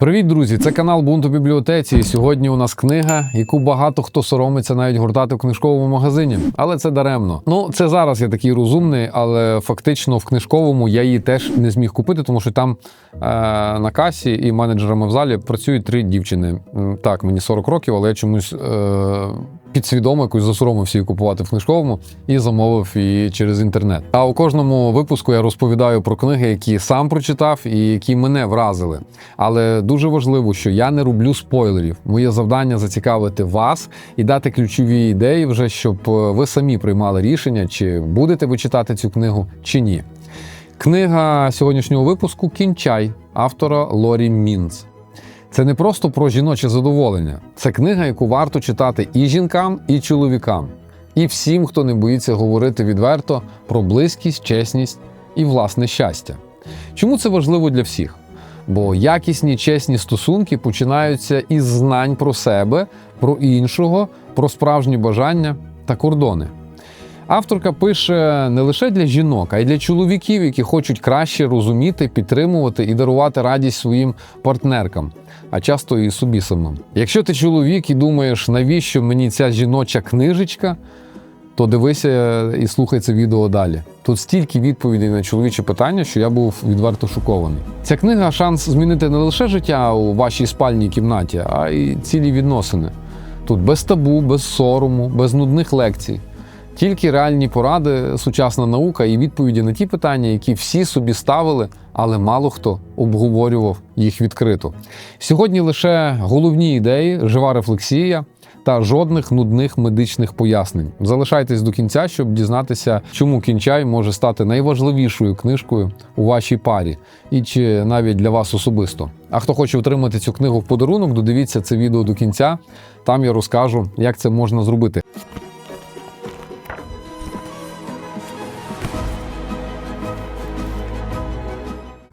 Привіт, друзі! Це канал Бунт у бібліотеці. І сьогодні у нас книга, яку багато хто соромиться навіть гуртати в книжковому магазині. Але це даремно. Ну, це зараз я такий розумний, але фактично в книжковому я її теж не зміг купити, тому що там е, на касі і менеджерами в залі працюють три дівчини. Так, мені 40 років, але я чомусь. Е, Підсвідомо якось засоромився її купувати в книжковому і замовив її через інтернет. А у кожному випуску я розповідаю про книги, які сам прочитав і які мене вразили. Але дуже важливо, що я не роблю спойлерів. Моє завдання зацікавити вас і дати ключові ідеї, вже щоб е, ви самі приймали рішення, чи будете ви читати цю книгу, чи ні. Книга сьогоднішнього випуску Кінчай автора Лорі Мінц. Це не просто про жіноче задоволення. Це книга, яку варто читати і жінкам, і чоловікам, і всім, хто не боїться говорити відверто про близькість, чесність і власне щастя. Чому це важливо для всіх? Бо якісні чесні стосунки починаються із знань про себе, про іншого, про справжні бажання та кордони. Авторка пише не лише для жінок, а й для чоловіків, які хочуть краще розуміти, підтримувати і дарувати радість своїм партнеркам, а часто і собі самим. Якщо ти чоловік і думаєш, навіщо мені ця жіноча книжечка, то дивися і слухай це відео далі. Тут стільки відповідей на чоловічі питання, що я був відверто шокований. Ця книга шанс змінити не лише життя у вашій спальній кімнаті, а й цілі відносини. Тут без табу, без сорому, без нудних лекцій. Тільки реальні поради, сучасна наука і відповіді на ті питання, які всі собі ставили, але мало хто обговорював їх відкрито. Сьогодні лише головні ідеї, жива рефлексія та жодних нудних медичних пояснень. Залишайтесь до кінця, щоб дізнатися, чому кінчай може стати найважливішою книжкою у вашій парі, і чи навіть для вас особисто. А хто хоче отримати цю книгу в подарунок, додивіться це відео до кінця. Там я розкажу, як це можна зробити.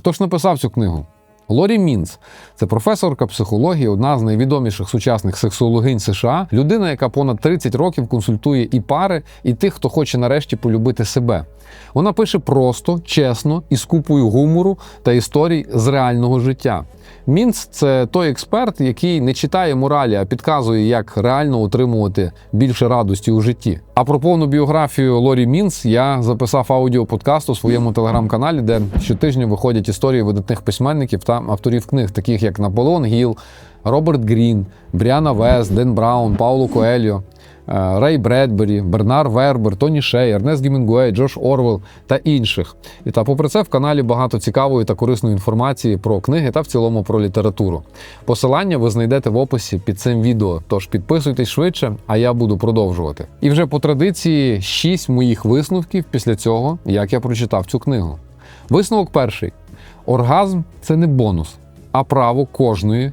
Хто ж написав цю книгу? Лорі Мінц це професорка психології, одна з найвідоміших сучасних сексологинь США, людина, яка понад 30 років консультує і пари, і тих, хто хоче нарешті полюбити себе. Вона пише просто, чесно і з купою гумору та історій з реального життя. Мінц це той експерт, який не читає моралі, а підказує, як реально отримувати більше радості у житті. А про повну біографію Лорі Мінц я записав аудіоподкаст у своєму телеграм-каналі, де щотижня виходять історії видатних письменників та авторів книг, таких як Наполеон Гіл, Роберт Грін, Бріана Вест, Ден Браун, Пауло Коельо. е, Рей Бредбері, Бернар Вербер, Тоні Шей, Ернест Гімінгуей, Джош Орвел та інших. І та попри це в каналі багато цікавої та корисної інформації про книги та в цілому про літературу. Посилання ви знайдете в описі під цим відео. Тож підписуйтесь швидше, а я буду продовжувати. І вже по традиції шість моїх висновків після цього, як я прочитав цю книгу. Висновок перший: оргазм це не бонус, а право кожної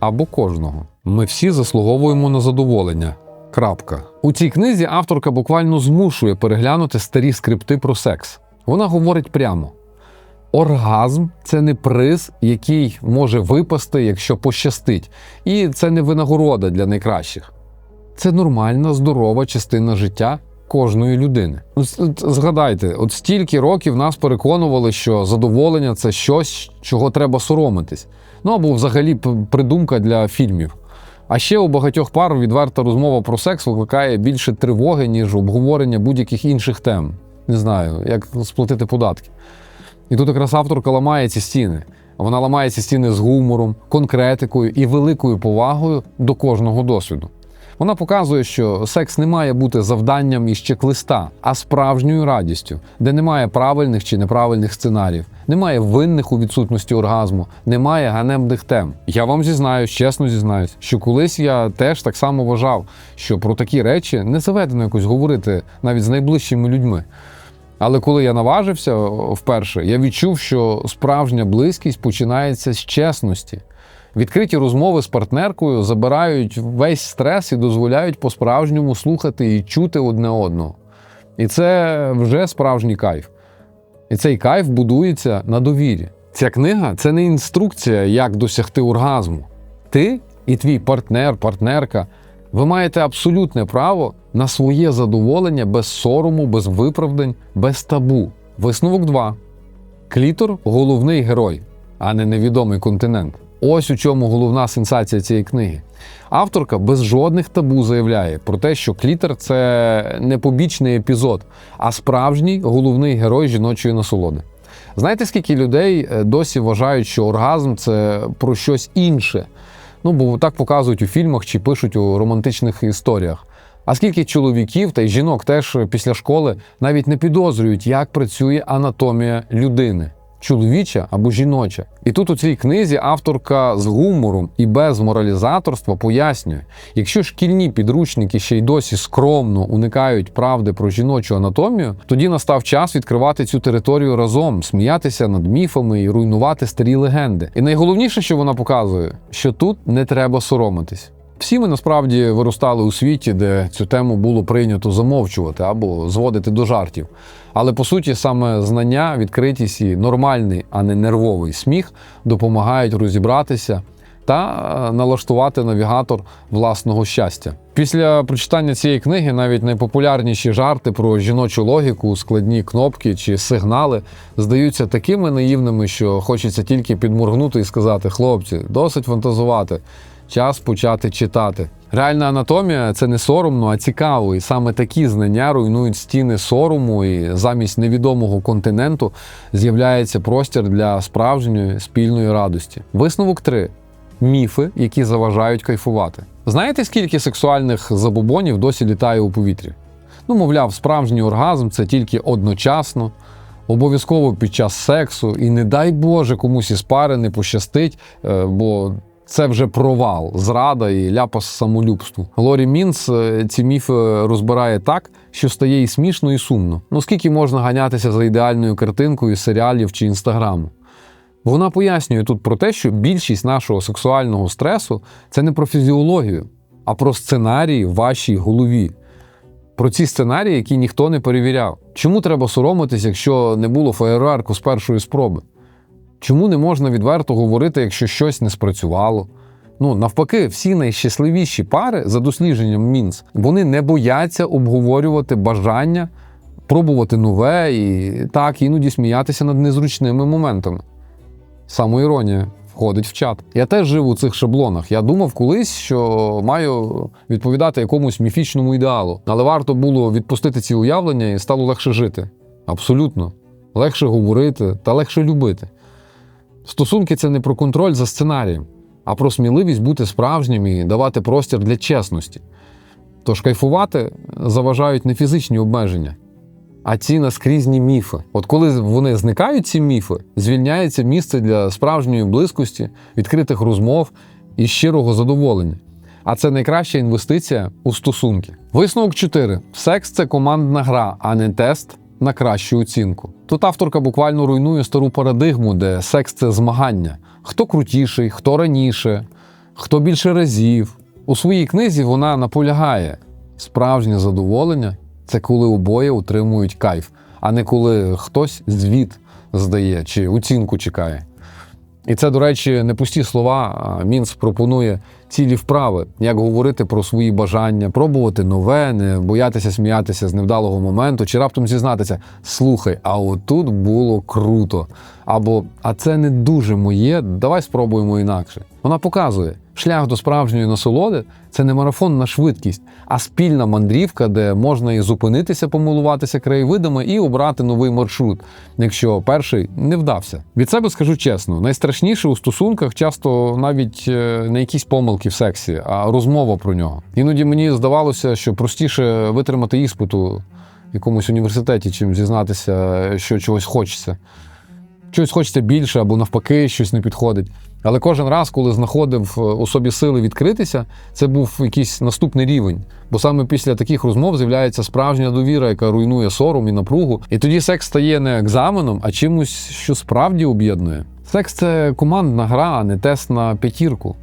або кожного. Ми всі заслуговуємо на задоволення. Крапка. У цій книзі авторка буквально змушує переглянути старі скрипти про секс. Вона говорить прямо: оргазм це не приз, який може випасти, якщо пощастить, і це не винагорода для найкращих. Це нормальна, здорова частина життя кожної людини. Згадайте, от стільки років нас переконували, що задоволення це щось, чого треба соромитись. Ну або взагалі придумка для фільмів. А ще у багатьох пар відверта розмова про секс викликає більше тривоги, ніж обговорення будь-яких інших тем. Не знаю, як сплатити податки. І тут якраз авторка ламає ці стіни. Вона ламає ці стіни з гумором, конкретикою і великою повагою до кожного досвіду. Вона показує, що секс не має бути завданням із чек-листа, а справжньою радістю, де немає правильних чи неправильних сценаріїв, немає винних у відсутності оргазму, немає ганебних тем. Я вам зізнаюсь, чесно зізнаюсь, що колись я теж так само вважав, що про такі речі не заведено якось говорити навіть з найближчими людьми. Але коли я наважився вперше, я відчув, що справжня близькість починається з чесності. Відкриті розмови з партнеркою забирають весь стрес і дозволяють по-справжньому слухати і чути одне одного. І це вже справжній кайф. І цей кайф будується на довірі. Ця книга це не інструкція, як досягти оргазму. Ти і твій партнер, партнерка, ви маєте абсолютне право на своє задоволення без сорому, без виправдань, без табу. Висновок 2. Клітор головний герой, а не невідомий континент. Ось у чому головна сенсація цієї книги. Авторка без жодних табу заявляє про те, що клітер це не побічний епізод, а справжній головний герой жіночої насолоди. Знаєте, скільки людей е, досі вважають, що оргазм це про щось інше? Ну, бо так показують у фільмах чи пишуть у романтичних історіях. А скільки чоловіків та й жінок теж після школи навіть не підозрюють, як працює анатомія людини. Чоловіча або жіноча. І тут у цій книзі авторка з гумором і без моралізаторства пояснює, якщо шкільні підручники ще й досі скромно уникають правди про жіночу анатомію, тоді настав час відкривати цю територію разом, сміятися над міфами і руйнувати старі легенди. І найголовніше, що вона показує, що тут не треба соромитись. Всі ми насправді виростали у світі, де цю тему було прийнято замовчувати або зводити до жартів. Але по суті, саме знання, відкритість і нормальний, а не нервовий сміх допомагають розібратися та е, налаштувати навігатор власного щастя. Після прочитання цієї книги навіть найпопулярніші жарти про жіночу логіку, складні кнопки чи сигнали здаються такими наївними, що хочеться тільки підморгнути і сказати: хлопці, досить фантазувати. Час почати читати. Реальна анатомія це не соромно, а цікаво. І саме такі знання руйнують стіни сорому, і замість невідомого континенту з'являється простір для справжньої спільної радості. Висновок 3. міфи, які заважають кайфувати. Знаєте, скільки сексуальних забобонів досі літає у повітрі? Ну, мовляв, справжній оргазм це тільки одночасно, обов'язково під час сексу, і не дай Боже комусь із пари не пощастить, е, бо це вже провал, зрада і ляпас самолюбству. Лорі Мінс е, ці міфи розбирає так, що стає і смішно, і сумно. Ну скільки можна ганятися за ідеальною картинкою серіалів чи інстаграму? Вона пояснює тут про те, що більшість нашого сексуального стресу це не про фізіологію, а про сценарії в вашій голові. Про ці сценарії, які ніхто не перевіряв. Чому треба соромитись, якщо не було феєрверку з першої спроби? Чому не можна відверто говорити, якщо щось не спрацювало? Ну, навпаки, всі найщасливіші пари за дослідженням Мінс, вони не бояться обговорювати бажання пробувати нове і так іноді сміятися над незручними моментами. Самоіронія входить в чат. Я теж жив у цих шаблонах. Я думав колись, що маю відповідати якомусь міфічному ідеалу, але варто було відпустити ці уявлення і стало легше жити. Абсолютно. Легше говорити та легше любити. Стосунки це не про контроль за сценарієм, а про сміливість бути справжнім і давати простір для чесності. Тож кайфувати заважають не фізичні обмеження, а ці наскрізні міфи. От коли вони зникають, ці міфи, звільняється місце для справжньої близькості, відкритих розмов і щирого задоволення. А це найкраща інвестиція у стосунки. Висновок 4. Секс це командна гра, а не тест на кращу оцінку. Тут авторка буквально руйнує стару парадигму, де секс це змагання. Хто крутіший, хто раніше, хто більше разів. У своїй книзі вона наполягає: справжнє задоволення це коли обоє утримують кайф, а не коли хтось звіт здає чи оцінку чекає. І це, до речі, не пусті слова. Мінс пропонує цілі вправи, як говорити про свої бажання, пробувати нове, не боятися сміятися з невдалого моменту, чи раптом зізнатися: слухай, а отут було круто. Або а це не дуже моє, давай спробуємо інакше. Вона показує, шлях до справжньої насолоди це не марафон на швидкість, а спільна мандрівка, де можна і зупинитися, помилуватися краєвидами і обрати новий маршрут, якщо перший не вдався. Від себе скажу чесно, найстрашніше у стосунках часто навіть е, не якісь помилки в сексі, а розмова про нього. Іноді мені здавалося, що простіше витримати іспиту в якомусь університеті, чим зізнатися, що чогось хочеться. Щось хочеться більше або навпаки, щось не підходить. Але кожен раз, коли знаходив е, у собі сили відкритися, це був якийсь наступний рівень. Бо саме після таких розмов з'являється справжня довіра, яка руйнує сором і напругу. І тоді секс стає не екзаменом, а чимось, що справді об'єднує. Секс це командна гра, а не тест на п'ятірку.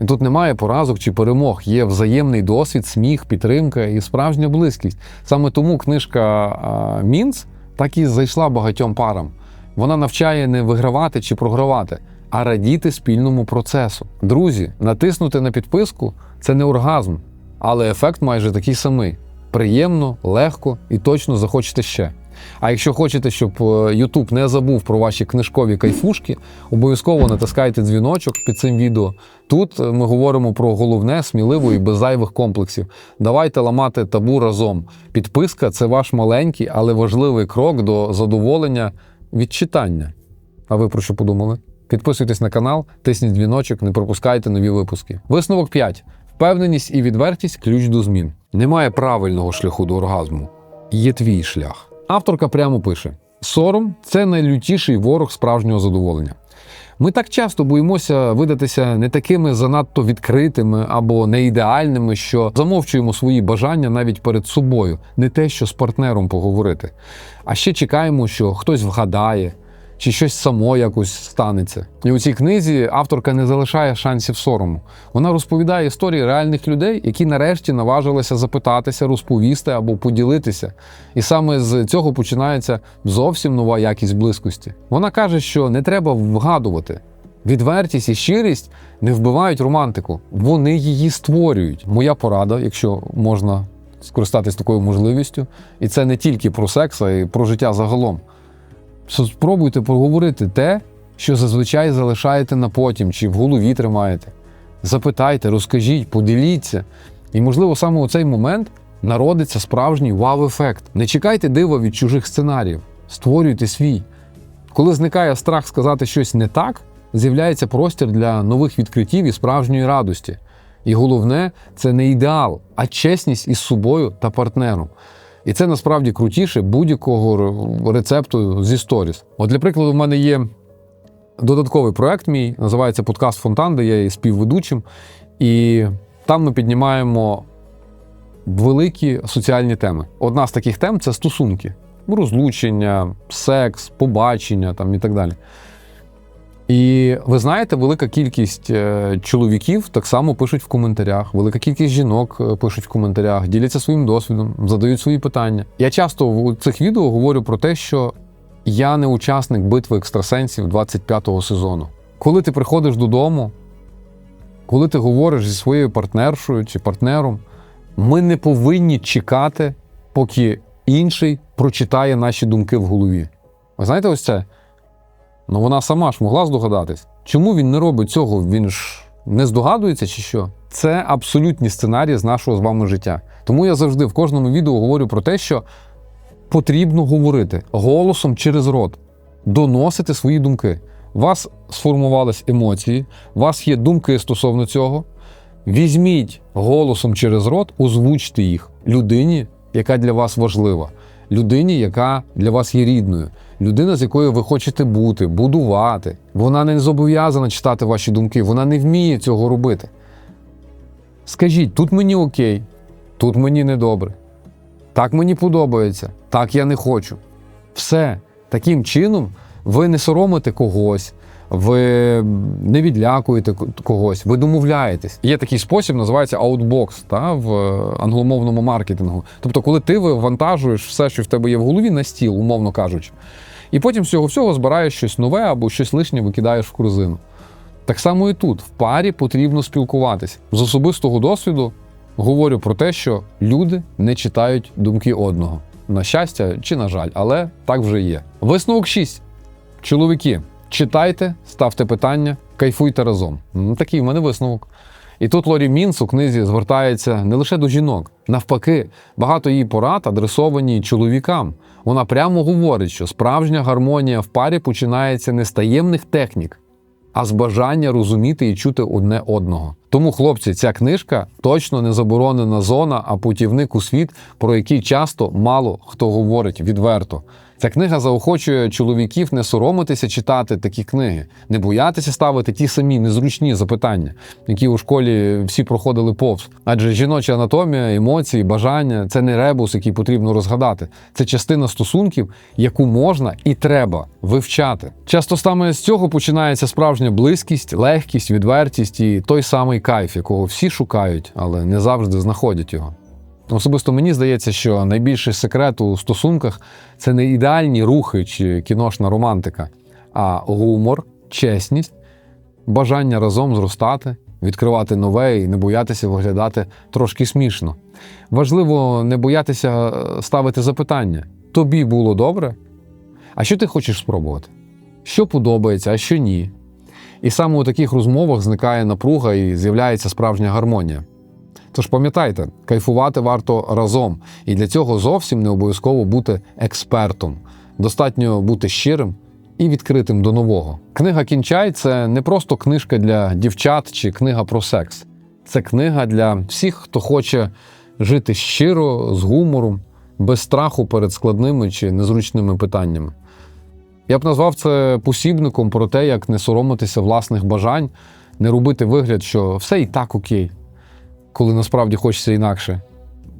І тут немає поразок чи перемог, є взаємний досвід, сміх, підтримка і справжня близькість. Саме тому книжка Мінц так і зайшла багатьом парам. Вона навчає не вигравати чи програвати, а радіти спільному процесу. Друзі, натиснути на підписку це не оргазм, але ефект майже такий самий: приємно, легко і точно захочете ще. А якщо хочете, щоб е, YouTube не забув про ваші книжкові кайфушки, обов'язково натискайте дзвіночок під цим відео. Тут е, ми говоримо про головне, сміливо і без зайвих комплексів. Давайте ламати табу разом. Підписка це ваш маленький, але важливий крок до задоволення від читання. А ви про що подумали? Підписуйтесь на канал, тисніть дзвіночок, не пропускайте нові випуски. Висновок 5. Впевненість і відвертість ключ до змін. Немає правильного шляху до оргазму. Є твій шлях. Авторка прямо пише: сором це найлютіший ворог справжнього задоволення. Ми так часто боїмося видатися не такими занадто відкритими або неідеальними, що замовчуємо свої бажання навіть перед собою, не те, що з партнером поговорити. А ще чекаємо, що хтось вгадає, чи щось само якось станеться. І у цій книзі авторка не залишає шансів сорому. Вона розповідає історії реальних людей, які нарешті наважилися запитатися, розповісти або поділитися. І саме з цього починається зовсім нова якість близькості. Вона каже, що не треба вгадувати. Відвертість і щирість не вбивають романтику, вони її створюють. Моя порада, якщо можна скористатись такою можливістю, і це не тільки про секс, а й про життя загалом. Спробуйте проговорити те, що зазвичай залишаєте на потім чи в голові тримаєте. Запитайте, розкажіть, поділіться. І, можливо, саме у цей момент народиться справжній вау-ефект. Не чекайте дива від чужих сценаріїв, створюйте свій. Коли зникає страх сказати щось не так, з'являється простір для нових відкриттів і справжньої радості. І головне, це не ідеал, а чесність із собою та партнером. І це насправді крутіше будь-якого рецепту зі сторіс. От, для прикладу, в мене є додатковий проект мій, називається Подкаст Фонтан, де я є співведучим. І там ми піднімаємо великі соціальні теми. Одна з таких тем це стосунки, розлучення, секс, побачення там, і так далі. І ви знаєте, велика кількість е, чоловіків так само пишуть в коментарях, велика кількість жінок е, пишуть в коментарях, діляться своїм досвідом, задають свої питання. Я часто в цих відео говорю про те, що я не учасник битви екстрасенсів 25-го сезону. Коли ти приходиш додому, коли ти говориш зі своєю партнершою чи партнером, ми не повинні чекати, поки інший прочитає наші думки в голові. Ви знаєте, ось це? Ну вона сама ж могла здогадатись. Чому він не робить цього? Він ж не здогадується чи що? Це абсолютні сценарії з нашого з вами життя. Тому я завжди в кожному відео говорю про те, що потрібно говорити голосом через рот, доносити свої думки. У вас сформувались емоції, у вас є думки стосовно цього. Візьміть голосом через рот, озвучте їх людині, яка для вас важлива, людині, яка для вас є рідною, людина, з якою ви хочете бути, будувати. Вона не зобов'язана читати ваші думки, вона не вміє цього робити. Скажіть, тут мені окей, тут мені недобре. Так мені подобається, так я не хочу. Все. Таким чином ви не соромите когось, ви не відлякуєте когось, ви домовляєтесь. Є такий спосіб, називається outbox та, в е, англомовному маркетингу. Тобто, коли ти вивантажуєш все, що в тебе є в голові, на стіл, умовно кажучи, і потім з цього всього збираєш щось нове або щось лишнє викидаєш в корзину. Так само і тут, в парі потрібно спілкуватися. З особистого досвіду говорю про те, що люди не читають думки одного. На щастя чи на жаль, але так вже є. Висновок 6. Чоловіки, читайте, ставте питання, кайфуйте разом. Такий в мене висновок. І тут Лорі Мінс у книзі звертається не лише до жінок, навпаки, багато її порад адресовані чоловікам. Вона прямо говорить, що справжня гармонія в парі починається не з таємних технік, а з бажання розуміти і чути одне одного. Тому, хлопці, ця книжка точно не заборонена зона, а путівник у світ, про який часто мало хто говорить відверто. Ця книга заохочує чоловіків не соромитися читати такі книги, не боятися ставити ті самі незручні запитання, які у школі всі проходили повз. Адже жіноча анатомія, емоції, бажання це не ребус, який потрібно розгадати. Це частина стосунків, яку можна і треба вивчати. Часто саме з цього починається справжня близькість, легкість, відвертість і той самий кайф, якого всі шукають, але не завжди знаходять його. Особисто мені здається, що найбільший секрет у стосунках це не ідеальні рухи чи кіношна романтика, а гумор, чесність, бажання разом зростати, відкривати нове і не боятися виглядати трошки смішно. Важливо не боятися е, ставити запитання, тобі було добре? А що ти хочеш спробувати? Що подобається, а що ні? І саме у таких розмовах зникає напруга і з'являється справжня гармонія. Тож пам'ятайте, кайфувати варто разом, і для цього зовсім не обов'язково бути експертом. Достатньо бути щирим і відкритим до нового. Книга Кінчай це не просто книжка для дівчат чи книга про секс. Це книга для всіх, хто хоче жити щиро, з гумором, без страху перед складними чи незручними питаннями. Я б назвав це посібником про те, як не соромитися власних бажань, не робити вигляд, що все і так окей, коли насправді хочеться інакше,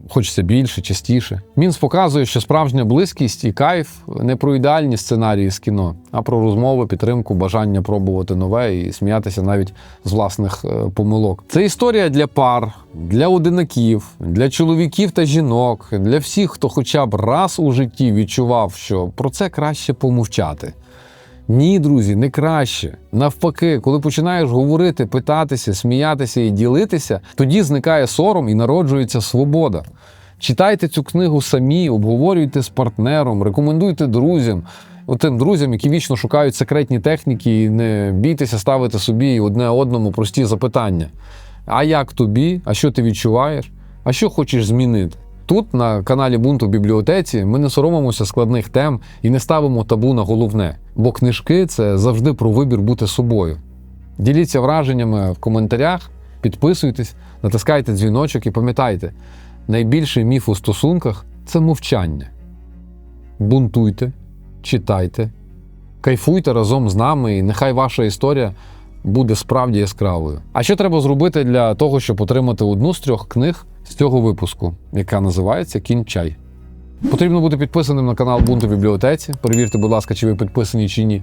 хочеться більше, частіше. Мінс показує, що справжня близькість і кайф не про ідеальні сценарії з кіно, а про розмови, підтримку, бажання пробувати нове і сміятися навіть з власних е, помилок. Це історія для пар, для одинаків, для чоловіків та жінок, для всіх, хто хоча б раз у житті відчував, що про це краще помовчати. Ні, друзі, не краще. Навпаки, коли починаєш говорити, питатися, сміятися і ділитися, тоді зникає сором і народжується свобода. Читайте цю книгу самі, обговорюйте з партнером, рекомендуйте друзям, тим друзям, які вічно шукають секретні техніки, і не бійтеся ставити собі одне одному прості запитання. А як тобі? А що ти відчуваєш? А що хочеш змінити? Тут, на каналі Бунту в бібліотеці, ми не соромимося складних тем і не ставимо табу на головне, бо книжки це завжди про вибір бути собою. Діліться враженнями в коментарях, підписуйтесь, натискайте дзвіночок і пам'ятайте, найбільший міф у стосунках це мовчання. Бунтуйте, читайте, кайфуйте разом з нами, і нехай ваша історія буде справді яскравою. А що треба зробити для того, щоб отримати одну з трьох книг з цього випуску, яка називається Кінчай? Потрібно бути підписаним на канал Бунту бібліотеці. Перевірте, будь ласка, чи ви підписані чи ні.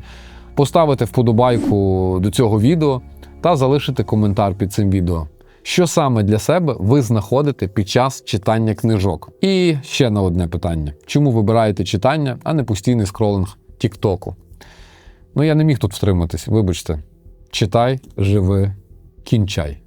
Поставити вподобайку до цього відео та залишити коментар під цим відео. Що саме для себе ви знаходите під час читання книжок? І ще на одне питання: чому вибираєте читання, а не постійний скролинг Тіктоку? Ну я не міг тут втриматись, вибачте. Читай, живи, кінчай.